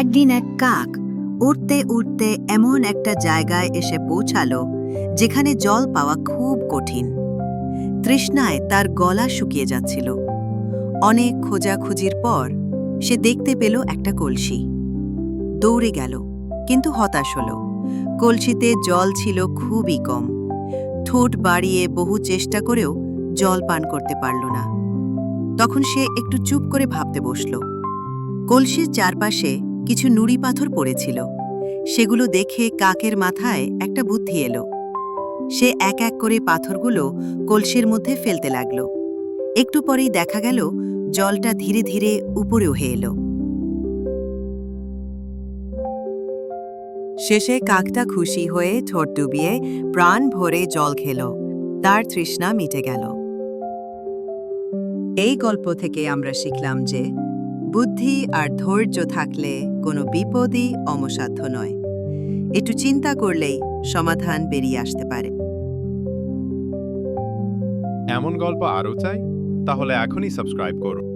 একদিন এক কাক উঠতে উড়তে এমন একটা জায়গায় এসে পৌঁছালো, যেখানে জল পাওয়া খুব কঠিন। তৃষ্ণায় তার গলা শুকিয়ে যাচ্ছিল। অনেক খোঁজাখুঁজির পর সে দেখতে পেল একটা কলসি। দৌড়ে গেল, কিন্তু হতাশ হল। কলসিতে জল ছিল খুবই কম। ঠোঁট বাড়িয়ে বহু চেষ্টা করেও জল পান করতে পারল না। তখন সে একটু চুপ করে ভাবতে বসল। কলসির চারপাশে কিছু নুড়ি পাথর পড়েছিল। সেগুলো দেখে কাকের মাথায় একটা বুদ্ধি এলো। সে এক এক করে পাথরগুলো কলসির মধ্যে ফেলতে লাগল। একটু পরেই দেখা গেল, জলটা ধীরে ধীরে উপরে উঠে এলো। শেষে কাকটা খুশি হয়ে ঠোঁট ডুবিয়ে প্রাণ ভরে জল খেল। তার তৃষ্ণা মিটে গেল। এই গল্প থেকে আমরা শিখলাম যে বুদ্ধি আর ধৈর্য থাকলে কোনো বিপদই অমসাধ্য নয়। একটু চিন্তা করলেই সমাধান বেরিয়ে আসতে পারে। এমন গল্প আরও চাই? তাহলে এখনই সাবস্ক্রাইব করুন